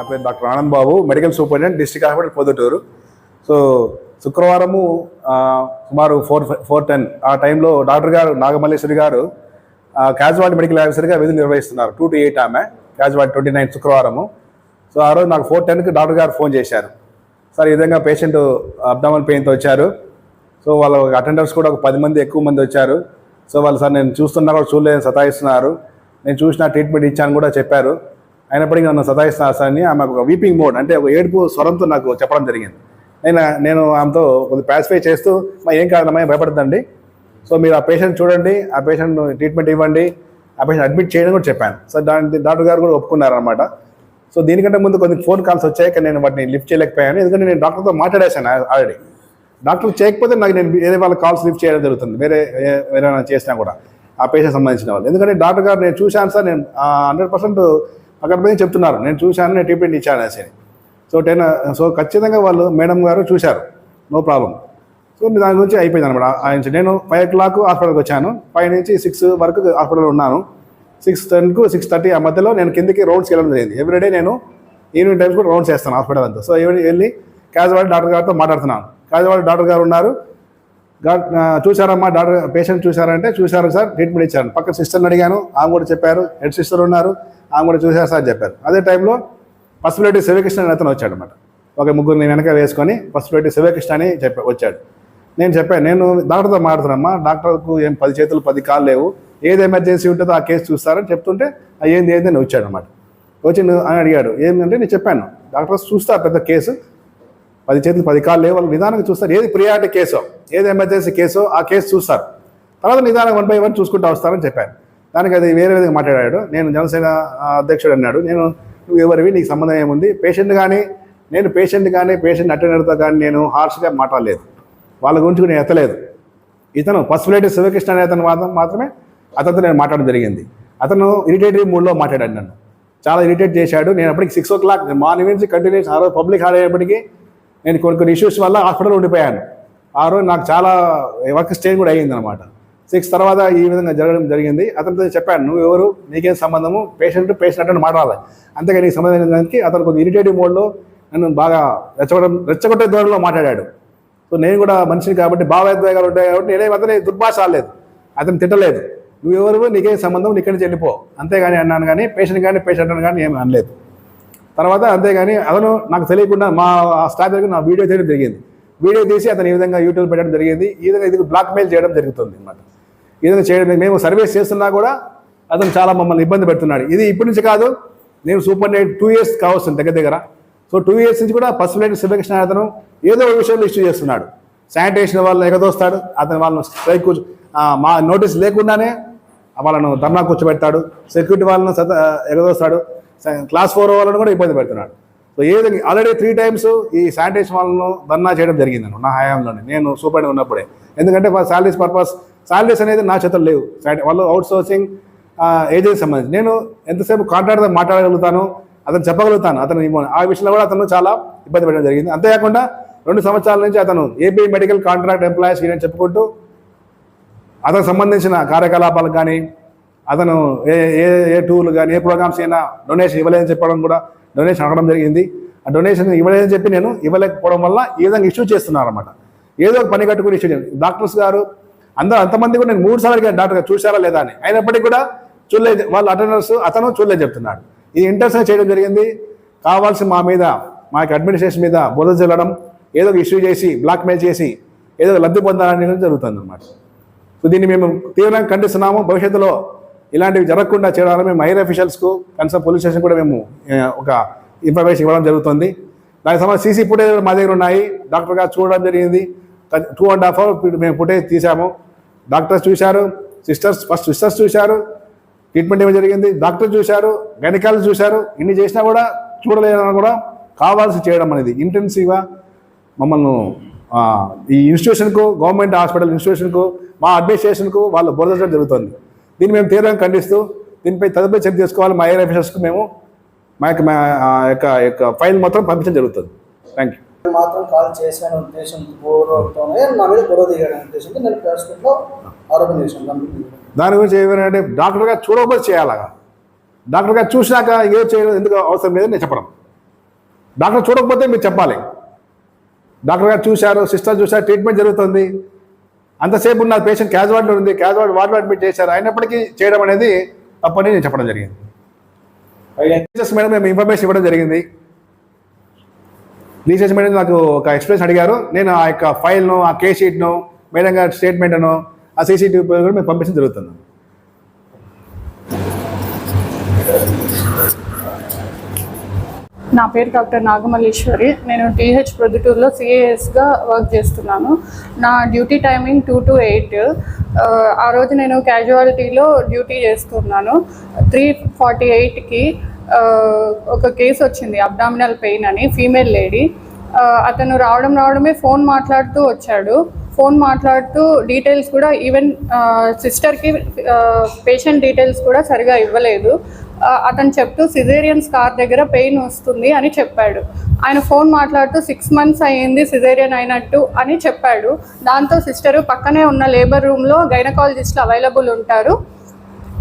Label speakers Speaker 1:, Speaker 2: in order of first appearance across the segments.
Speaker 1: నా పేరు doctor Anand Babu medical superintendent district hospital Proddatur. So శుక్రవారము సుమారు ఫోర్ ఫోర్ టెన్ ఆ టైంలో డాక్టర్ గారు నాగమల్లేశ్వరి గారు క్యాజువాలిటీ మెడికల్ ఆఫీసర్గా విధులు నిర్వహిస్తున్నారు. టూ టు ఎయిట్ ఆమె క్యాజువాలిటీ ట్వంటీ నైన్ శుక్రవారము. సో ఆ రోజు నాకు ఫోర్ టెన్కి డాక్టర్ గారు ఫోన్ చేశారు. సార్ ఈ విధంగా పేషెంట్ అబ్డామల్ పెయిన్తో వచ్చారు. సో వాళ్ళ అటెండర్స్ కూడా ఒక పది మంది ఎక్కువ మంది వచ్చారు. సో వాళ్ళు సార్ నేను చూస్తున్నా కూడా చూడలేదని సతాయిస్తున్నారు. నేను చూసిన ట్రీట్మెంట్ ఇచ్చాను కూడా చెప్పారు. అయినప్పటికీ నన్ను సతాయిస్తున్నారు సార్ ఆమె ఒక వీపింగ్ మోడ్ అంటే ఒక ఏడుపు స్వరంతో నాకు చెప్పడం జరిగింది. నేను నేను ఆమెతో కొద్దిగా ప్యాసిఫై చేస్తూ మా ఏం కాదమ్మా భయపడద్దండి. సో మీరు ఆ పేషెంట్ చూడండి ఆ పేషెంట్ ట్రీట్మెంట్ ఇవ్వండి ఆ పేషెంట్ అడ్మిట్ చేయడం కూడా చెప్పాను. సో దాని డాక్టర్ గారు కూడా ఒప్పుకున్నారనమాట సో దీనికంటే ముందు కొన్ని ఫోన్ కాల్స్ వచ్చాయి కానీ నేను వాటిని లిఫ్ట్ చేయలేకపోయాను. ఎందుకంటే నేను డాక్టర్తో మాట్లాడేశాను ఆల్రెడీ డాక్టర్ చేయకపోతే నాకు నేను వేరే వాళ్ళ కాల్స్ లిఫ్ట్ చేయడం జరుగుతుంది వేరే వేరే చేసినా కూడా ఆ పేషెంట్ సంబంధించిన వాళ్ళు. ఎందుకంటే డాక్టర్ గారు నేను చూశాను సార్ నేను హండ్రెడ్ పర్సెంట్ అక్కడ పోయి చెప్తున్నారు. నేను చూశాను నేను ట్రీట్మెంట్ ఇచ్చాను అనేసి. సో టెన్ సో ఖచ్చితంగా వాళ్ళు మేడం గారు చూశారు. No problem. సో దాని గురించి అయిపోయింది అనమాట. ఆ నుంచి నేను ఫైవ్ ఓ క్లాక్ హాస్పిటల్కి వచ్చాను. ఫైవ్ నుంచి సిక్స్ వరకు హాస్పిటల్లో ఉన్నాను. సిక్స్ టెన్కు సిక్స్ థర్టీ ఆ మధ్యలో నేను కిందకి రౌండ్స్ వెళ్ళడం జరిగింది. ఎవ్రీడే నేను ఈవినింగ్ టైమ్స్ కూడా రౌండ్స్ చేస్తాను హాస్పిటల్ అంతా. సో ఈవినింగ్ వెళ్ళి క్యాజువాలిటీ డాక్టర్ గారితో మాట్లాడుతున్నాను. క్యాజువాలిటీ డాక్టర్ గారు ఉన్నారు. చూసారమ్మా డాక్టర్ పేషెంట్ చూసారంటే చూశారు సార్ ట్రీట్మెంట్ ఇచ్చాను పక్కన సిస్టర్ని అడిగాను. ఆమె కూడా చెప్పారు హెడ్ సిస్టర్ ఉన్నారు. ఆమె కూడా చూసేస్తా సార్ చెప్పారు. అదే టైంలో పసిపిలిటీ శివకృష్ణ అని అతను వచ్చాడు అనమాట ఒక ముగ్గురిని వెనక వేసుకొని పసిపిలిటీ శివకృష్ణ అని చెప్పా వచ్చాడు. నేను చెప్పాను నేను డాక్టర్తో మాట్లాడుతున్నామ్మా డాక్టర్కు ఏం పది చేతులు పది కాళ్ళు లేవు ఏది ఎమర్జెన్సీ ఉంటుందో ఆ కేసు చూస్తారని చెప్తుంటే ఏంది ఏంది అని వచ్చాడు అనమాట వచ్చి నువ్వు అని అడిగాడు. ఏంటంటే నేను చెప్పాను డాక్టర్స్ చూస్తారు పెద్ద కేసు పది చేతులు పది కాళ్ళు లేవు వాళ్ళు నిదానంగా చూస్తారు ఏది ప్రియారిటీ కేసో ఏది ఎమర్జెన్సీ కేసో ఆ కేసు చూస్తారు. తర్వాత నిదానంగా వన్ బై వన్ చూసుకుంటూ వస్తారని చెప్పాను. దానికి అది వేరే విధంగా మాట్లాడాడు. నేను జనసేన అధ్యక్షుడు అన్నాడు. నేను నువ్వు ఎవరివి? నీకు సంబంధం ఏముంది? పేషెంట్ కానీ నేను పేషెంట్ కానీ పేషెంట్ అటెండర్తో కానీ నేను హార్ష్గా మాట్లాడలేదు. వాళ్ళ గురించి నేను ఎత్తలేదు. ఇతను పసుపులేటి శివకృష్ణ అనే అతను మాత్రం మాత్రమే అతనితో నేను మాట్లాడడం జరిగింది. అతను ఇరిటేటరీ మూడ్లో మాట్లాడాడు నన్ను. చాలా ఇరిటేట్ చేశాడు. నేను అప్పటికి సిక్స్ ఓ క్లాక్ మార్నింగ్ నుంచి కంటిన్యూస్ ఆ రోజు పబ్లిక్ హాలిడేపటికి నేను కొన్ని కొన్ని ఇష్యూస్ వల్ల హాస్పిటల్ ఉండిపోయాను. ఆ రోజు నాకు చాలా వర్క్ స్టేజ్ కూడా అయ్యింది అనమాట సిక్స్ తర్వాత ఈ విధంగా జరగడం జరిగింది. అతనితో చెప్పాను నువ్వు ఎవరు? నీకేం సంబంధము? పేషెంట్ పేషెంట్ అంటే మాట్లాడాలి. అంతేగా నీకు సంబంధం దానికి అతను కొంచెం ఇరిటేటివ్ మోడ్లో నన్ను బాగా రెచ్చగొట్టడం రెచ్చగొట్టే ధోరణిలో మాట్లాడాడు. సో నేను కూడా మనిషిని కాబట్టి భావోద్వేగాలు ఉంటాయి కాబట్టి నేనే అతని దుర్భాష ఆడలేదు. అతను తిట్టలేదు. నువ్వు ఎవరు? నీకేం సంబంధం నీ ఇక్కడి నుంచి వెళ్ళిపో. అంతేగాని అన్నాను కానీ పేషెంట్ కానీ పేషెంట్ అని కానీ ఏమి అనలేదు. తర్వాత అంతేగాని అతను నాకు తెలియకుండా మా స్టాఫ్ దగ్గర నా వీడియో తీయడం జరిగింది. వీడియో తీసి అతను ఈ విధంగా యూట్యూబ్ పెట్టడం జరిగింది. ఈ విధంగా ఇది బ్లాక్ మెయిల్ చేయడం జరుగుతుంది అనమాట ఏదైనా చేయడం మేము సర్వీస్ చేస్తున్నా కూడా అతను చాలా మమ్మల్ని ఇబ్బంది పెడుతున్నాడు. ఇది ఇప్పటి నుంచి కాదు నేను సూపర్ నైట్ టూ ఇయర్స్ కావాల్సింది దగ్గర దగ్గర. సో టూ ఇయర్స్ నుంచి కూడా పసుపులేటి శివకృష్ణ అతను ఏదో ఒక విషయంలో ఇష్యూ చేస్తున్నాడు. శానిటేషన్ వాళ్ళని ఎగదోస్తాడు అతని వాళ్ళను స్ట్రైక్ మా నోటీస్ లేకుండానే వాళ్ళను ధర్నా కూర్చోబెడతాడు సెక్యూరిటీ వాళ్ళను సత ఎగదోస్తాడు క్లాస్ ఫోర్ వాళ్ళను కూడా ఇబ్బంది పెడుతున్నాడు. సో ఏ విధంగా ఆల్రెడీ త్రీ టైమ్స్ ఈ శానిటేషన్ వాళ్ళను ధర్నా చేయడం జరిగింది నా హయాంలోనే. నేను సూపర్ ఉన్నప్పుడే. ఎందుకంటే శాలరీస్ పర్పస్ శాలరీస్ అనేది నా చేతులు లేవు. వాళ్ళు అవుట్ సోర్సింగ్ ఏజెన్సీ సంబంధించి. నేను ఎంతసేపు కాంట్రాక్ట్తో మాట్లాడగలుగుతాను అతను చెప్పగలుగుతాను. అతను ఆ విషయంలో కూడా అతను చాలా ఇబ్బంది పెట్టడం జరిగింది. అంతేకాకుండా రెండు సంవత్సరాల నుంచి అతను AP medical contract employees union చెప్పుకుంటూ అతనికి సంబంధించిన కార్యకలాపాలకు కానీ అతను ఏ ఏ ఏ టూర్లు కానీ ఏ ప్రోగ్రామ్స్ అయినా డొనేషన్ ఇవ్వలేదని చెప్పడం కూడా డొనేషన్ అడగడం జరిగింది. ఆ డొనేషన్ ఇవ్వలేదని చెప్పి నేను ఇవ్వలేకపోవడం వల్ల ఈ విధంగా ఇష్యూ చేస్తున్నారన్నమాట. ఏదో ఒక పని కట్టుకుని ఇష్యూ చేయండి డాక్టర్స్ గారు అందరూ అంతమంది కూడా నేను మూడు సార్లు అడిగాను డాక్టర్ గారు చూశారా లేదా అని. అయినప్పటికీ కూడా చూడలేదు. వాళ్ళ అటెండర్స్ అతను చూడలేదు చెప్తున్నాడు. ఇది ఇంటర్సెన్ చేయడం జరిగింది. కావాల్సి మా మీద మా యొక్క అడ్మినిస్ట్రేషన్ మీద బురద చల్లడం ఏదో ఒక ఇష్యూ చేసి బ్లాక్మెయిల్ చేసి ఏదో లబ్ధి పొందాలని జరుగుతుంది అనమాట సో దీన్ని మేము తీవ్రంగా ఖండిస్తున్నాము. భవిష్యత్తులో ఇలాంటివి జరగకుండా చేయడానికి మేము హైర్ అఫీషియల్స్కు కన్సర్న్ పోలీస్ స్టేషన్ కూడా మేము ఒక ఇన్ఫర్మేషన్ ఇవ్వడం జరుగుతుంది. దానికి సంబంధించి సీసీ ఫుటేజ్ మా దగ్గర ఉన్నాయి. డాక్టర్ గారు చూడడం జరిగింది. టూ అండ్ హాఫ్ అవర్ మేము ఫుటేజ్ తీసాము డాక్టర్స్ చూశారు. సిస్టర్స్ ఫస్ట్ సిస్టర్స్ చూశారు. ట్రీట్మెంట్ ఏమి జరిగింది. డాక్టర్ చూశారు. గైనకాలజీ చూశారు. ఇన్ని చేసినా కూడా చూడలేదని కూడా కావాల్సి చేయడం అనేది ఇంటెన్సివ్గా మమ్మల్ని ఈ ఇన్స్టిట్యూషన్కు గవర్నమెంట్ హాస్పిటల్ ఇన్స్టిట్యూషన్కు మా అడ్మినిస్ట్రేషన్కు వాళ్ళు బోధించడం జరుగుతుంది. దీన్ని మేము తీవ్రంగా ఖండిస్తూ దీనిపై తదుపరి చర్య తీసుకోవాలి మా ఏరియా ఆఫీసర్స్కు మేము. మా యొక్క మా యొక్క యొక్క ఫైల్ మొత్తం పంపించడం జరుగుతుంది. థ్యాంక్ యూ
Speaker 2: మాత్రం కాల్ చేశాను ఉద్దేశం పూర్వకంతోనే నా మీద గొడవ దిగాడు ఉద్దేశంతో నేను ప్రెస్ మీట్లో ఆరోపణ చేశాను.
Speaker 1: దాని గురించి ఏమైనా డాక్టర్ గారు చూడకపోతే చేయాలగా. డాక్టర్ గారు చూసినాక ఏ చేయడం ఎందుకు అవసరం లేదని నేను చెప్పడం డాక్టర్ చూడకపోతే మీరు చెప్పాలి. డాక్టర్ గారు చూశారు సిస్టర్ చూశారు ట్రీట్మెంట్ జరుగుతుంది. అంతసేపు ఉన్న పేషెంట్ క్యాజువాలిటీ ఉంది క్యాజువాలిటీ వార్డులో అడ్మిట్ చేశారు. అయినప్పటికీ చేయడం అనేది తప్పని నేను చెప్పడం జరిగింది. టీచర్స్ మేడం మేము ఇన్ఫర్మేషన్ ఇవ్వడం జరిగింది. రీసెర్చ్ మేడం నాకు ఒక ఎక్స్ప్రెస్ అడిగారు. నేను ఆ యొక్క ఫైల్ను ఆ కేస్ షీట్ను మేడం గారి స్టేట్మెంట్ను ఆ సీసీటీవీ కూడా మేము పంపించడం జరుగుతుంది.
Speaker 3: నా పేరు డాక్టర్ నాగమల్లేశ్వరి. నేను టీహెచ్ ప్రొద్దుటూరులో సిఏఎస్గా వర్క్ చేస్తున్నాను. నా duty timing two to eight. ఆ రోజు నేను క్యాజువాలిటీలో డ్యూటీ చేస్తున్నాను. త్రీ ఫార్టీ ఎయిట్కి ఒక కేసు వచ్చింది అబ్డామినల్ పెయిన్ అని ఫీమేల్ లేడీ. అతను రావడం రావడమే ఫోన్ మాట్లాడుతూ వచ్చాడు. ఫోన్ మాట్లాడుతూ డీటెయిల్స్ కూడా ఈవెన్ సిస్టర్కి పేషెంట్ డీటెయిల్స్ కూడా సరిగా ఇవ్వలేదు. అతను చెప్తూ సిజేరియన్ స్కార్ దగ్గర పెయిన్ వస్తుంది అని చెప్పాడు. ఆయన ఫోన్ మాట్లాడుతూ సిక్స్ మంత్స్ అయ్యింది సిజేరియన్ అయినట్టు అని చెప్పాడు. దాంతో సిస్టరు పక్కనే ఉన్న లేబర్ రూమ్లో గైనకాలజిస్టులు అవైలబుల్ ఉంటారు.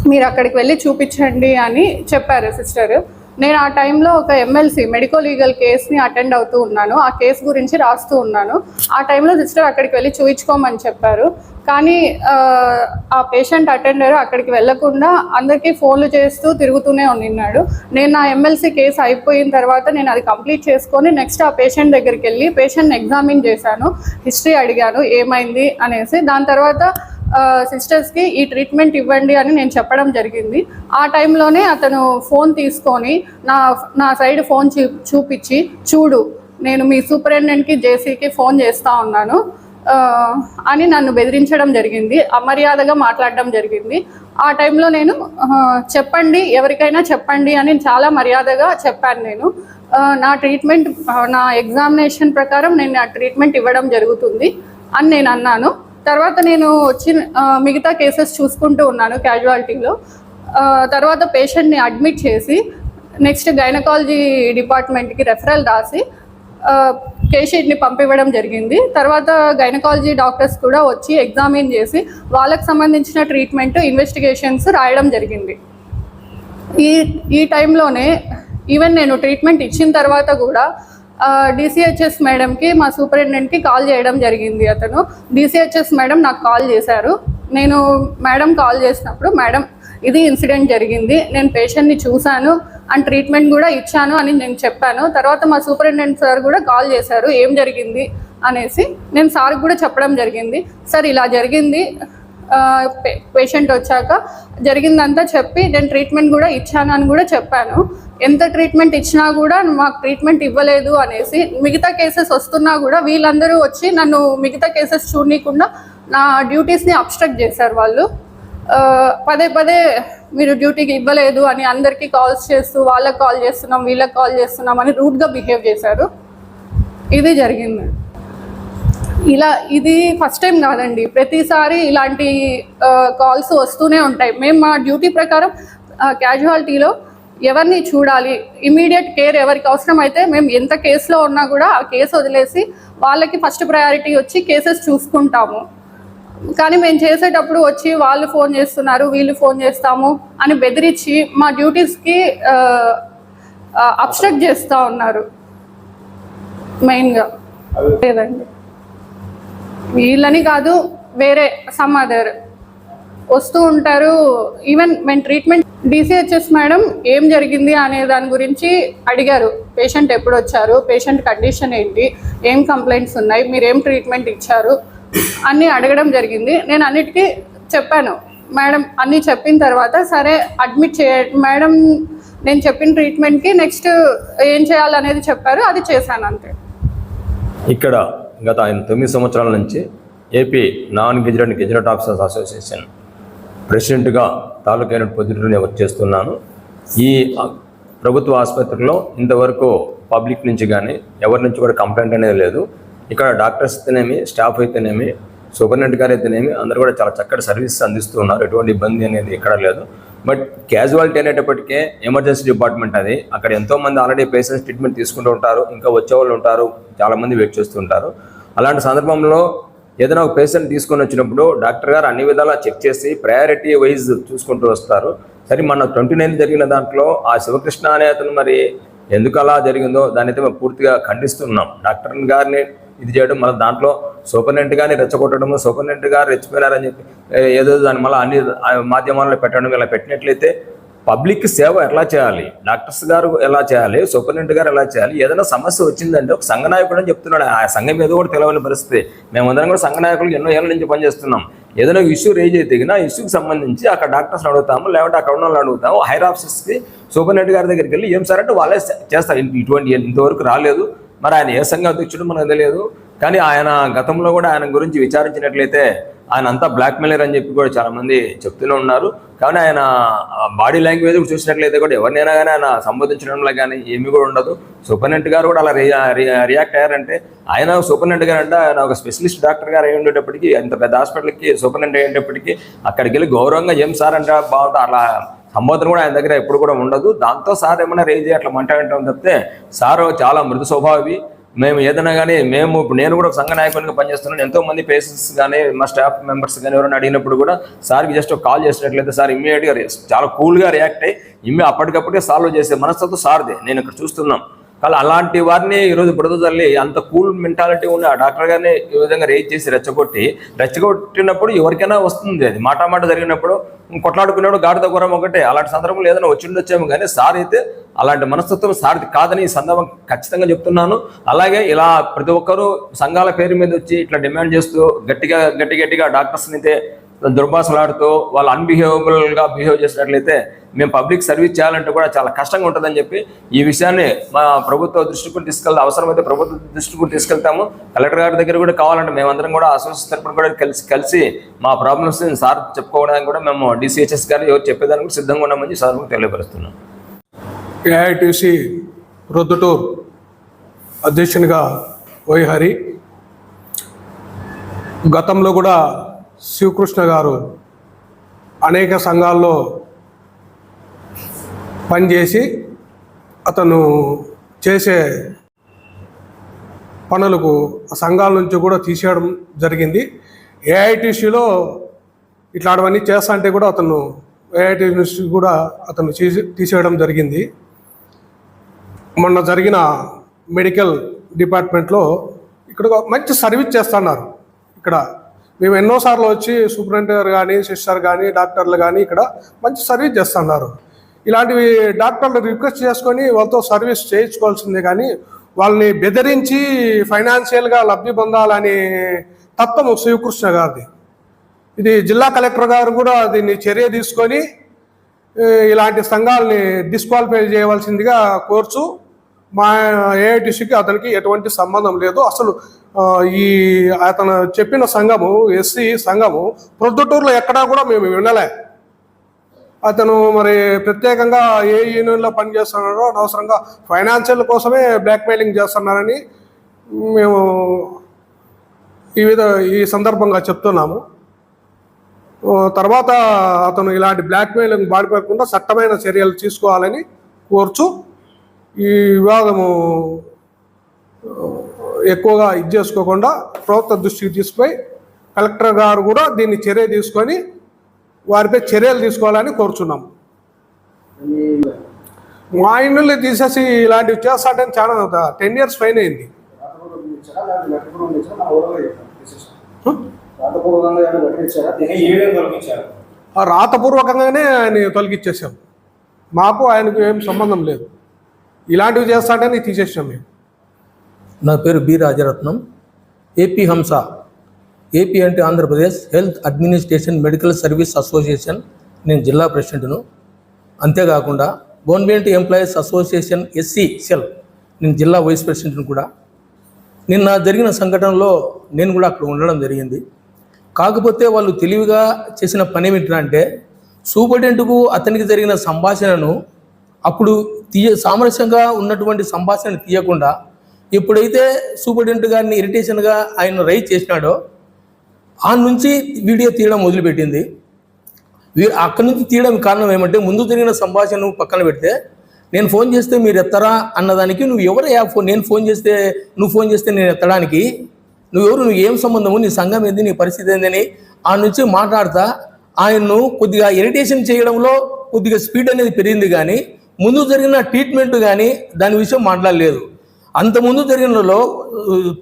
Speaker 3: మీరు అక్కడికి వెళ్ళి చూపించండి అని చెప్పారు సిస్టర్. నేను ఆ టైంలో ఒక ఎమ్మెల్సీ మెడికో లీగల్ కేస్ని అటెండ్ అవుతూ ఉన్నాను. ఆ కేసు గురించి రాస్తూ ఉన్నాను. ఆ టైంలో సిస్టర్ అక్కడికి వెళ్ళి చూయించుకోమని చెప్పారు. కానీ ఆ, ఆ పేషెంట్ అటెండర్ అక్కడికి వెళ్ళకుండా అందరికీ ఫోన్లు చేస్తూ తిరుగుతూనే ఉన్నాడు. నేను నా ఎమ్మెల్సీ కేసు అయిపోయిన తర్వాత నేను అది కంప్లీట్ చేసుకొని నెక్స్ట్ ఆ పేషెంట్ దగ్గరికి వెళ్ళి పేషెంట్ని ఎగ్జామిన్ చేశాను. హిస్టరీ అడిగాను ఏమైంది అనేసి. దాని తర్వాత సిస్టర్స్కి ఈ ట్రీట్మెంట్ ఇవ్వండి అని నేను చెప్పడం జరిగింది. ఆ టైంలోనే అతను ఫోన్ తీసుకొని నా నా సైడ్ ఫోన్ చూ చూపించి చూడు నేను మీ సూపరింటెండెంట్కి జేసీకి ఫోన్ చేస్తూ ఉన్నాను. అని నన్ను బెదిరించడం జరిగింది. అమర్యాదగా మాట్లాడడం జరిగింది. ఆ టైంలో నేను చెప్పండి ఎవరికైనా చెప్పండి అని చాలా మర్యాదగా చెప్పాను నేను. నా ట్రీట్మెంట్ నా ఎగ్జామినేషన్ ప్రకారం నేను నా ట్రీట్మెంట్ ఇవ్వడం జరుగుతుంది అని నేను అన్నాను. తర్వాత నేను వచ్చిన మిగతా కేసెస్ చూసుకుంటూ ఉన్నాను క్యాజువాలిటీలో తర్వాత పేషెంట్ని అడ్మిట్ చేసి నెక్స్ట్ గైనకాలజీ డిపార్ట్మెంట్కి రెఫరల్ రాసి కేస్ పంపివ్వడం జరిగింది. తర్వాత గైనకాలజీ డాక్టర్స్ కూడా వచ్చి ఎగ్జామిన్ చేసి వాళ్ళకి సంబంధించిన ట్రీట్మెంట్ ఇన్వెస్టిగేషన్స్ రాయడం జరిగింది. ఈ ఈ టైంలోనే ఈవెన్ నేను ట్రీట్మెంట్ ఇచ్చిన తర్వాత కూడా డిసిహెచ్ఎస్ మేడంకి మా సూపరింటెండెంట్కి కాల్ చేయడం జరిగింది అతను. డిసిహెచ్ఎస్ మేడం నాకు కాల్ చేశారు. నేను మేడం కాల్ చేసినప్పుడు మేడం ఇది ఇన్సిడెంట్ జరిగింది. నేను పేషెంట్ని చూశాను అండ్ ట్రీట్మెంట్ కూడా ఇచ్చాను అని నేను చెప్పాను. తర్వాత మా సూపరింటెండెంట్ సార్ కూడా కాల్ చేశారు ఏం జరిగింది? అనేసి నేను సార్కి కూడా చెప్పడం జరిగింది. సార్ ఇలా జరిగింది. పేషెంట్ వచ్చాక జరిగిందంతా చెప్పి నేను ట్రీట్మెంట్ కూడా ఇచ్చాను అని కూడా చెప్పాను. ఎంత ట్రీట్మెంట్ ఇచ్చినా కూడా మాకు ట్రీట్మెంట్ ఇవ్వలేదు అనేసి మిగతా కేసెస్ వస్తున్నా కూడా వీళ్ళందరూ వచ్చి నన్ను మిగతా కేసెస్ చూడనీయకుండా నా డ్యూటీస్ని అబ్స్ట్రక్ట్ చేశారు వాళ్ళు. పదే పదే మీరు డ్యూటీకి ఇవ్వలేదు అని అందరికీ కాల్స్ చేస్తూ వాళ్ళకి కాల్ చేస్తున్నాం వీళ్ళకి కాల్ చేస్తున్నాం అని రూట్గా బిహేవ్ చేశారు. ఇది జరిగింది. ఇలా ఇది ఫస్ట్ టైం కాదండి. ప్రతిసారి ఇలాంటి కాల్స్ వస్తూనే ఉంటాయి. మేము మా డ్యూటీ ప్రకారం క్యాజువాలిటీలో ఎవరిని చూడాలి ఇమీడియట్ కేర్ ఎవరికి అవసరం అయితే మేము ఎంత కేసులో ఉన్నా కూడా ఆ కేసు వదిలేసి వాళ్ళకి ఫస్ట్ ప్రయారిటీ వచ్చి కేసెస్ చూసుకుంటాము. కానీ మేము చేసేటప్పుడు వచ్చి వాళ్ళు ఫోన్ చేస్తున్నారు వీళ్ళు ఫోన్ చేస్తాము అని బెదిరించి మా డ్యూటీస్కి అబ్స్ట్రక్ట్ చేస్తూ ఉన్నారు. మెయిన్గా లేదండి. వీళ్ళని కాదు వేరే సమ్ అదర్ వస్తూ ఉంటారు. ఈవెన్ మేము ట్రీట్మెంట్ డిసిహెచ్ఎస్ మేడం ఏం జరిగింది అనే దాని గురించి అడిగారు. పేషెంట్ ఎప్పుడు వచ్చారు? పేషెంట్ కండిషన్ ఏంటి? ఏం కంప్లైంట్స్ ఉన్నాయి? మీరు ఏం ట్రీట్మెంట్ ఇచ్చారు? అన్నీ అడగడం జరిగింది. నేను అన్నిటికీ చెప్పాను. మేడం అన్నీ చెప్పిన తర్వాత సరే అడ్మిట్ చే మేడం నేను చెప్పిన ట్రీట్మెంట్కి నెక్స్ట్ ఏం చేయాలనేది చెప్పారు. అది చేశాను అంతే.
Speaker 4: ఇక్కడ గత ఆయన తొమ్మిది సంవత్సరాల నుంచి AP non gazetted gazetted officers association ప్రెసిడెంట్గా తాలూకా యూనిట్ పొద్దుటూరునే వర్క్ చేస్తున్నాను. ఈ ప్రభుత్వ ఆసుపత్రిలో ఇంతవరకు పబ్లిక్ నుంచి కానీ ఎవరి నుంచి కూడా కంప్లైంట్ అనేది లేదు. ఇక్కడ డాక్టర్స్ అయితేనేమి స్టాఫ్ అయితేనేమి సూపరింటెండెంట్ గారు అయితేనేమి అందరూ కూడా చాలా చక్కటి సర్వీస్ అందిస్తూ ఉన్నారు. ఎటువంటి ఇబ్బంది అనేది ఇక్కడ లేదు. బట్ క్యాజువాలిటీ అనేటప్పటికే ఎమర్జెన్సీ డిపార్ట్మెంట్ అది. అక్కడ ఎంతో మంది ఆల్రెడీ పేషెంట్స్ ట్రీట్మెంట్ తీసుకుంటూ ఉంటారు ఇంకా వచ్చేవాళ్ళు ఉంటారు చాలా మంది వెయిట్ చేస్తుంటారు అలాంటి సందర్భంలో ఏదైనా ఒక పేషెంట్ తీసుకొని వచ్చినప్పుడు డాక్టర్ గారు అన్ని విధాలా చెక్ చేసి ప్రయారిటీ వైజ్ చూసుకుంటూ వస్తారు. సరే మన ట్వంటీ నైన్ జరిగిన దాంట్లో ఆ శివకృష్ణ అనే అతను మరి ఎందుకు అలా జరిగిందో దాన్ని అయితే మేము పూర్తిగా ఖండిస్తున్నాం. డాక్టర్ గారిని ఇది చేయడం మళ్ళీ దాంట్లో సూపరింటెండెంట్ గాని రెచ్చగొట్టడము సూపరింటెండెంట్ గారు రెచ్చిపోయినారని చెప్పి ఏదో దాన్ని మళ్ళీ అన్ని మాధ్యమాల్లో పెట్టడం ఇలా పెట్టినట్లయితే పబ్లిక్ సేవ ఎలా చేయాలి? డాక్టర్స్ గారు ఎలా చేయాలి? సూపరింటెండెంట్ గారు ఎలా చేయాలి? ఏదైనా సమస్య వచ్చిందంటే ఒక సంఘ నాయకుడు అని చెప్తున్నాడు. ఆ సంఘం ఏదో కూడా తెలవని పరిస్థితి. మేమందరం కూడా సంఘ నాయకులు ఎన్నో ఏళ్ళ నుంచి పనిచేస్తున్నాం ఏదైనా ఇష్యూ రేజ్ అయితే ఆ ఇష్యూకి సంబంధించి అక్కడ డాక్టర్స్ అడుగుతాము లేకపోతే అక్కడ ఉన్న అడుగుతాము. హైర్ ఆఫీసర్స్కి సూపరింటెండెంట్ గారి దగ్గరికి వెళ్ళి ఏం సార్ అంటే వాళ్ళే చేస్తారు. ఇటువంటి ఇంతవరకు రాలేదు. మరి ఆయన ఏ సంఘ అధ్యక్షుడు మనకు తెలియదు. కానీ ఆయన గతంలో కూడా ఆయన గురించి విచారించినట్లయితే ఆయన అంతా బ్లాక్మెయిలర్ అని చెప్పి కూడా చాలామంది చెప్తూనే ఉన్నారు. కానీ ఆయన బాడీ లాంగ్వేజ్ కూడా చూసినట్లయితే కూడా ఎవరినైనా కానీ ఆయన సంబోధించడంలో కానీ ఏమీ కూడా ఉండదు. సూపరింటెండెంట్ గారు కూడా అలా రియాక్ట్ అయ్యారంటే ఆయన సూపరింటెండెంట్ గారు అంటే ఆయన ఒక స్పెషలిస్ట్ డాక్టర్ గారు అయి ఉండేటప్పటికీ అంత పెద్ద హాస్పిటల్కి సూపరింటెండెంట్ అయ్యేటప్పటికీ అక్కడికి వెళ్ళి గౌరవంగా ఏం సార్ అంటే బాగుంటుంది అలా సంబోధన కూడా ఆయన దగ్గర ఎప్పుడు కూడా ఉండదు. దాంతో సార్ ఏమైనా రేజ్ అట్లా మాట్లాడటం తప్పితే సార్ చాలా మృదు స్వభావి మేము ఏదైనా కానీ మేము ఇప్పుడు నేను కూడా సంఘ నాయకునిగా పనిచేస్తున్నాను. ఎంతో మంది పేషెంట్స్ కానీ మా స్టాఫ్ మెంబర్స్ కానీ ఎవరైనా అడిగినప్పుడు కూడా సార్కి జస్ట్ ఒక కాల్ చేసినట్లయితే సార్ ఇమ్మీడియట్గా చాలా కూల్గా రియాక్ట్ అయ్యి ఇమ్మీ అప్పటికప్పుడే సాల్వ్ చేసే మనస్తత్వం సార్దే. నేను ఇక్కడ చూస్తున్నాం. కానీ అలాంటి వారిని ఈరోజు బుడద తల్లి అంత కూల్ మెంటాలిటీ ఉన్న ఆ డాక్టర్ గారిని ఈ విధంగా రేజ్ చేసి రెచ్చగొట్టి రెచ్చగొట్టినప్పుడు ఎవరికైనా వస్తుంది అది. మాట మాట జరిగినప్పుడు కొట్లాడుకున్నప్పుడు గాడిద గురం ఒకటే. అలాంటి సందర్భంలో ఏదైనా వచ్చి ఉండొచ్చేమో కానీ సార్ అయితే అలాంటి మనస్తత్వం సార్ కాదని ఈ సందర్భం ఖచ్చితంగా చెప్తున్నాను. అలాగే ఇలా ప్రతి ఒక్కరూ సంఘాల పేరు మీద వచ్చి ఇట్లా డిమాండ్ చేస్తూ గట్టిగా గట్టి గట్టిగా డాక్టర్స్ని అయితే దుర్భాషలాడుతూ వాళ్ళు అన్బిహేవబుల్గా బిహేవ్ చేసినట్లయితే మేము పబ్లిక్ సర్వీస్ చేయాలంటే కూడా చాలా కష్టంగా ఉంటుందని చెప్పి ఈ విషయాన్ని మా ప్రభుత్వ దృష్టికి తీసుకెళ్తే అవసరమైతే ప్రభుత్వ దృష్టికి కూడా తీసుకెళ్తాము. కలెక్టర్ గారి దగ్గర కూడా కావాలంటే మేమందరం కూడా అసోసియేషన్ తరపున కూడా కలిసి కలిసి మా ప్రాబ్లమ్స్ సార్ చెప్పుకోవడానికి కూడా మేము డిసిహెచ్ఎస్ గారు ఎవరు చెప్పేదానికి కూడా సిద్ధంగా ఉన్నామని సార్ తెలియపరుస్తున్నాం.
Speaker 5: ఏఐటిసి రొద్దుటూర్ అధ్యక్షునిగా వైహరి గతంలో కూడా శివకృష్ణ గారు అనేక సంఘాల్లో పనిచేసి అతను చేసే పనులకు ఆ సంఘాల నుంచి కూడా తీసేయడం జరిగింది. ఏఐటిసిలో ఇట్లాంటివన్నీ చేస్తా అంటే కూడా అతను ఏఐటిసి కూడా అతను తీసి తీసేయడం జరిగింది. మొన్న జరిగిన మెడికల్ డిపార్ట్మెంట్లో ఇక్కడ మంచి సర్వీస్ చేస్తున్నారు. ఇక్కడ మేము ఎన్నోసార్లు వచ్చి సూపరింటెండర్ కానీ సిస్టర్ కానీ డాక్టర్లు కానీ ఇక్కడ మంచి సర్వీస్ చేస్తున్నారు. ఇలాంటివి డాక్టర్లు రిక్వెస్ట్ చేసుకొని వాళ్ళతో సర్వీస్ చేయించుకోవాల్సిందే కానీ వాళ్ళని బెదిరించి ఫైనాన్షియల్గా లబ్ధి పొందాలని తత్వం శ్రీకృష్ణ గారిది. ఇది జిల్లా కలెక్టర్ గారు కూడా దీన్ని చర్య తీసుకొని ఇలాంటి సంఘాలని డిస్క్వాలిఫై చేయవలసిందిగా కోర్చు మా ఏఐటిసికి అతనికి ఎటువంటి సంబంధం లేదు. అసలు ఈ అతను చెప్పిన సంఘము ఎస్సీ సంఘము ప్రొద్దుటూరులో ఎక్కడా కూడా మేము వినలే. అతను మరి ప్రత్యేకంగా ఏ యూనియన్లో పనిచేస్తున్నాడో అనవసరంగా ఫైనాన్షియల్ కోసమే బ్లాక్మెయిలింగ్ చేస్తున్నారని మేము ఈ విధ ఈ సందర్భంగా చెప్తున్నాము. తర్వాత అతను ఇలాంటి బ్లాక్మెయిలింగ్ బాడిపోకుండా చట్టమైన చర్యలు తీసుకోవాలని కోరుచు ఈ వివాదము ఎక్కువగా ఇది చేసుకోకుండా ప్రభుత్వ దృష్టికి తీసుకుపోయి కలెక్టర్ గారు కూడా దీన్ని చర్య తీసుకొని వారిపై చర్యలు తీసుకోవాలని కోరుచున్నాం. మా ఇండ్లు తీసేసి ఇలాంటివి చేస్తాంటే చాలా టెన్ ఇయర్స్ పైన అయింది. రాతపూర్వకంగానే ఆయన తొలగిచ్చేసాం మాకు ఆయనకు ఏం సంబంధం లేదు. ఇలాంటివి చేస్తాంటే తీసేసాం మేము.
Speaker 6: నా పేరు B Rajaratnam. AP Hamsa AP అంటే Andhra Pradesh health administration medical service association నేను జిల్లా ప్రెసిడెంట్ను. అంతేకాకుండా government employees association SC cell నేను జిల్లా వైస్ ప్రెసిడెంట్ను కూడా. నిన్న జరిగిన సంఘటనలో నేను కూడా అక్కడ ఉండడం జరిగింది. కాకపోతే వాళ్ళు తెలివిగా చేసిన పని ఏమిటంటే సూపరింటెంట్కు అతనికి జరిగిన సంభాషణను అప్పుడు తీయ సామరస్యంగా ఉన్నటువంటి సంభాషణ తీయకుండా ఎప్పుడైతే సూపరింటెండెంట్ గారిని ఇరిటేషన్గా ఆయన రైజ్ చేసినాడో ఆ నుంచి వీడియో తీయడం మొదలుపెట్టింది. వీ- అక్కడి నుంచి తీయడం కారణం ఏమంటే ముందు జరిగిన సంభాషణ పక్కన పెడితే నేను ఫోన్ చేస్తే మీరు ఎత్తరా అన్నదానికి నువ్వు ఎవరయ్యా ఫోన్ నేను ఫోన్ చేస్తే నువ్వు ఫోన్ చేస్తే నేను ఎత్తడానికి నువ్వెవరు నువ్వు ఏం సంబంధము నీ సంఘం ఏంది నీ పరిస్థితి ఏందని ఆ నుంచి మాట్లాడతా ఆయన్ను కొద్దిగా ఇరిటేషన్ చేయడంలో కొద్దిగా స్పీడ్ అనేది పెరిగింది కానీ ముందు జరిగిన ట్రీట్మెంట్ కానీ దాని విషయం మాట్లాడలేదు. అంత ముందు జరిగినలో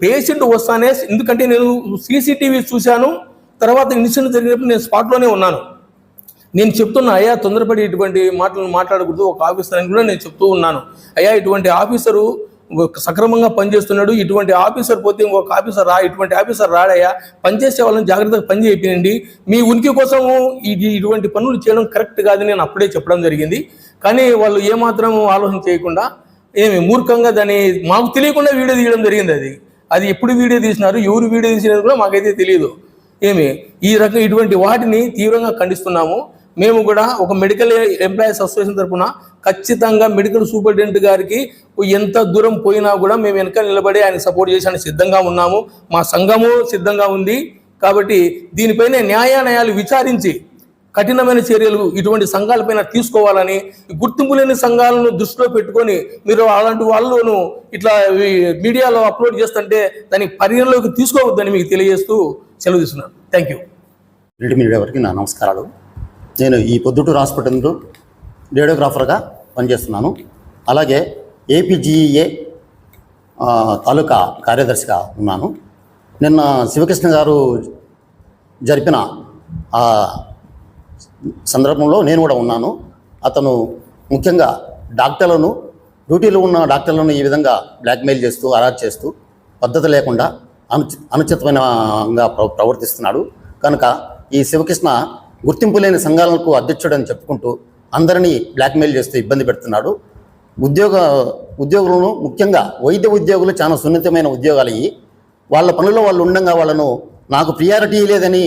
Speaker 6: పేషెంట్ వస్తానే ఎందుకంటే నేను సీసీటీవీ చూశాను తర్వాత ఇన్సిడెంట్ జరిగినప్పుడు నేను స్పాట్లోనే ఉన్నాను. నేను చెప్తున్న అయ్యా తొందరపడి ఇటువంటి మాటలు మాట్లాడకూడదు ఒక ఆఫీసర్ అని కూడా నేను చెప్తూ ఉన్నాను. అయ్యా ఇటువంటి ఆఫీసరు సక్రమంగా పనిచేస్తున్నాడు ఇటువంటి ఆఫీసర్ పోతే ఇంకొక ఆఫీసర్ రా ఇటువంటి ఆఫీసర్ రాడయ్యా పనిచేసే వాళ్ళని జాగ్రత్తగా పని చేయించండి మీ ఉనికి కోసము ఇది ఇటువంటి పనులు చేయడం కరెక్ట్ కాదని నేను అప్పుడే చెప్పడం జరిగింది. కానీ వాళ్ళు ఏమాత్రం ఆలోచన చేయకుండా ఏమి మూర్ఖంగా దాన్ని మాకు తెలియకుండా వీడియో తీయడం జరిగింది అది. అది ఎప్పుడు వీడియో తీసినారు ఎవరు వీడియో తీసినారు కూడా మాకైతే తెలియదు ఏమి? ఈ రకం ఇటువంటి వాటిని తీవ్రంగా ఖండిస్తున్నాము. మేము కూడా ఒక మెడికల్ ఎంప్లాయీస్ అసోసియేషన్ తరఫున ఖచ్చితంగా మెడికల్ సూపరింటెండెంట్ గారికి ఎంత దూరం పోయినా కూడా మేము వెనక నిలబడి ఆయన సపోర్ట్ చేసానికి సిద్ధంగా ఉన్నాము. మా సంఘము సిద్ధంగా ఉంది. కాబట్టి దీనిపైన న్యాయాలయాలు విచారించి కఠినమైన చర్యలు ఇటువంటి సంఘాలపైన తీసుకోవాలని గుర్తింపు లేని సంఘాలను దృష్టిలో పెట్టుకొని మీరు అలాంటి వాళ్ళను ఇట్లా మీడియాలో అప్లోడ్ చేస్తుంటే దాన్ని పరిగణలోకి తీసుకోవద్దని మీకు తెలియజేస్తూ సెలవు తీసుకున్నాను. థ్యాంక్ యూ
Speaker 7: రెడ్డి మీడియా వారికి నా నమస్కారాలు. నేను ఈ పొద్దుటూరు హాస్పిటల్లో రేడియోగ్రాఫర్గా పనిచేస్తున్నాను. అలాగే ఏపీజీఏ తాలూకా కార్యదర్శిగా ఉన్నాను. నిన్న శివకృష్ణ గారు జరిపిన సందర్భంలో నేను కూడా ఉన్నాను. అతను ముఖ్యంగా డాక్టర్లను డ్యూటీలో ఉన్న డాక్టర్లను ఈ విధంగా బ్లాక్మెయిల్ చేస్తూ అరాజ్ చేస్తూ పద్ధతి లేకుండా అనుచి అనుచితమైనగా ప్రవర్తిస్తున్నాడు. కనుక ఈ శివకృష్ణ గుర్తింపు లేని సంఘాలకు అధ్యక్షుడని చెప్పుకుంటూ అందరినీ బ్లాక్మెయిల్ చేస్తూ ఇబ్బంది పెడుతున్నాడు. ఉద్యోగ ఉద్యోగులను ముఖ్యంగా వైద్య ఉద్యోగులు చాలా సున్నితమైన ఉద్యోగాలు ఇవి. వాళ్ళ పనుల్లో వాళ్ళు ఉండగా వాళ్ళను నాకు ప్రియారిటీ లేదని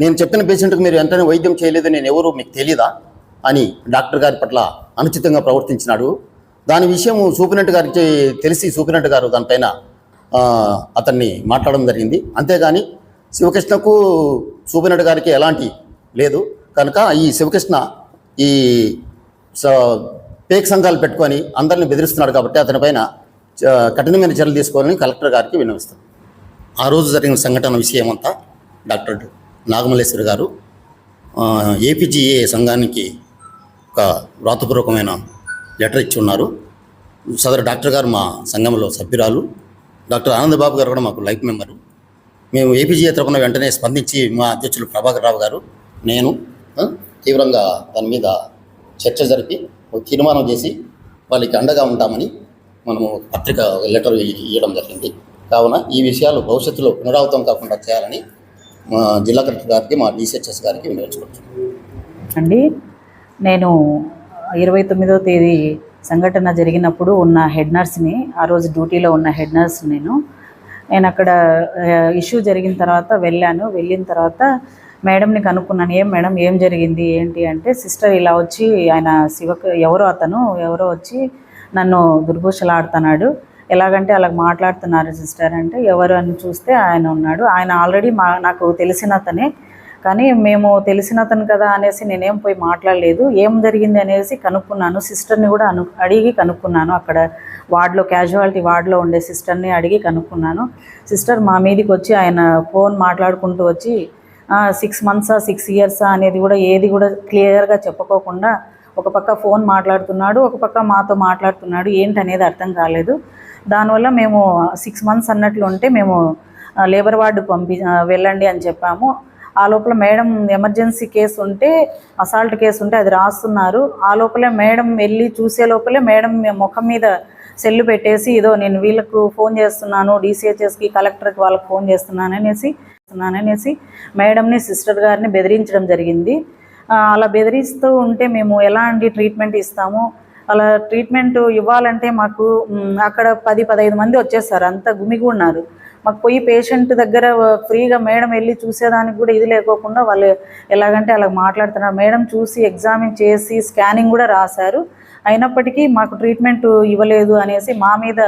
Speaker 7: నేను చెప్పిన పేషెంట్కి మీరు వెంటనే వైద్యం చేయలేదు నేను ఎవరు మీకు తెలియదా అని డాక్టర్ గారి పట్ల అనుచితంగా ప్రవర్తించినాడు. దాని విషయం సూపరింటెండెంట్ గారికి తెలిసి సూపరింటెండెంట్ గారు దానిపైన అతన్ని మాట్లాడడం జరిగింది. అంతేగాని శివకృష్ణకు సూపరింటెండెంట్ గారికి ఎలాంటి లేదు. కనుక ఈ శివకృష్ణ ఈ స- పేక్ సంఘాలు పెట్టుకొని అందరిని బెదిరిస్తున్నాడు కాబట్టి అతనిపైన చ- కఠినమైన చర్యలు తీసుకోవాలని కలెక్టర్ గారికి విన్నవిస్తాను ఆ రోజు జరిగిన సంఘటన విషయం అంతా డాక్టర్ నాగమల్లేశ్వరి గారు ఏపీజీఏ సంఘానికి ఒక వ్రాతపూర్వకమైన లెటర్ ఇచ్చి ఉన్నారు సదరు డాక్టర్ గారు మా సంఘంలో సభ్యురాలు. డాక్టర్ ఆనందబాబు గారు కూడా మాకు లైఫ్ మెంబరు. మేము ఏపీజీఏ తరపున వెంటనే స్పందించి మా అధ్యక్షులు ప్రభాకర్ రావు గారు నేను తీవ్రంగా దాని మీద చర్చ జరిపి ఒక తీర్మానం చేసి వాళ్ళకి అండగా ఉంటామని మనము పత్రిక లెటర్ ఇవ్వడం జరిగింది. కావున ఈ విషయాలు భవిష్యత్తులో పునరావృతం కాకుండా చేయాలని మా జిల్లా కలెక్టర్ గారికి మా డిసిహెచ్ఎస్ గారికి వినియోగించుకోవచ్చు.
Speaker 8: అండి నేను ఇరవై తొమ్మిదో తేదీ సంఘటన జరిగినప్పుడు ఉన్న హెడ్ నర్స్ని ఆ రోజు డ్యూటీలో ఉన్న హెడ్ నర్స్ నేను నేను అక్కడ ఇష్యూ జరిగిన తర్వాత వెళ్ళాను. వెళ్ళిన తర్వాత మేడంని కనుక్కున్నాను ఏం మేడం ఏం జరిగింది? ఏంటి? అంటే సిస్టర్ ఇలా వచ్చి ఆయన శివకు ఎవరో అతను ఎవరో వచ్చి నన్ను దుర్భూషలాడుతున్నాడు ఎలాగంటే అలా మాట్లాడుతున్నారు సిస్టర్ అంటే ఎవరు అని చూస్తే ఆయన ఉన్నాడు. ఆయన ఆల్రెడీ మా నాకు తెలిసిన అతనే. కానీ మేము తెలిసిన అతను కదా అనేసి నేనేం పోయి మాట్లాడలేదు. ఏం జరిగింది అనేసి కనుక్కున్నాను. సిస్టర్ని కూడా అను అడిగి కనుక్కున్నాను. అక్కడ వార్డులో క్యాజువాలిటీ వార్డులో ఉండే సిస్టర్ని అడిగి కనుక్కున్నాను. సిస్టర్ మా మీదికి వచ్చి ఆయన ఫోన్ మాట్లాడుకుంటూ వచ్చి సిక్స్ మంత్సా సిక్స్ ఇయర్సా అనేది కూడా ఏది కూడా క్లియర్గా చెప్పుకోకుండా ఒక పక్క ఫోన్ మాట్లాడుతున్నాడు ఒక పక్క మాతో మాట్లాడుతున్నాడు. ఏంటనేది అర్థం కాలేదు. దానివల్ల మేము సిక్స్ మంత్స్ అన్నట్లు ఉంటే మేము లేబర్ వార్డు పంపి వెళ్ళండి అని చెప్పాము. ఆ లోపల మేడం ఎమర్జెన్సీ కేసు ఉంటే అసాల్ట్ కేసు ఉంటే అది రాస్తున్నారు. ఆ లోపలే మేడం వెళ్ళి చూసే లోపలే మేడం ముఖం మీద సెల్లు పెట్టేసి ఇదో నేను వీళ్ళకు ఫోన్ చేస్తున్నాను డీసీహెచ్ఎస్కి కలెక్టర్కి వాళ్ళకి ఫోన్ చేస్తున్నాను అనేసి అనేసి మేడంని సిస్టర్ గారిని బెదిరించడం జరిగింది. అలా బెదిరిస్తూ ఉంటే మేము ఎలాంటి ట్రీట్మెంట్ ఇస్తాము? అలా ట్రీట్మెంట్ ఇవ్వాలంటే మాకు అక్కడ పది పదహైదు మంది వచ్చేస్తారు. అంత ఉన్నారు. మాకు పోయి పేషెంట్ దగ్గర ఫ్రీగా మేడం వెళ్ళి చూసేదానికి కూడా ఇది లేకోకుండా వాళ్ళు ఎలాగంటే అలా మాట్లాడుతున్నారు. మేడం చూసి ఎగ్జామిన్ చేసి స్కానింగ్ కూడా రాశారు. అయినప్పటికీ మాకు ట్రీట్మెంట్ ఇవ్వలేదు అనేసి మా మీద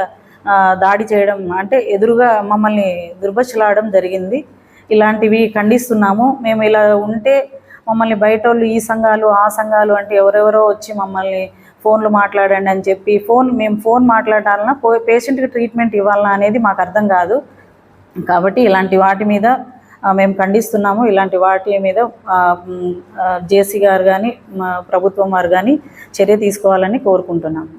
Speaker 8: దాడి చేయడం అంటే ఎదురుగా మమ్మల్ని దుర్భశలాడడం జరిగింది. ఇలాంటివి ఖండిస్తున్నాము. మేము ఇలా ఉంటే మమ్మల్ని బయట వాళ్ళు ఈ సంఘాలు ఆ సంఘాలు అంటే ఎవరెవరో వచ్చి మమ్మల్ని ఫోన్లు మాట్లాడండి అని చెప్పి ఫోన్ మేము ఫోన్ మాట్లాడాలన్నా పో పేషెంట్కి ట్రీట్మెంట్ ఇవ్వాలన్నా అనేది మాకు అర్థం కాదు. కాబట్టి ఇలాంటి వాటి మీద మేము ఖండిస్తున్నాము. ఇలాంటి వాటి మీద జేసీ గారు కానీ ప్రభుత్వం వారు కానీ చర్య తీసుకోవాలని కోరుకుంటున్నాము.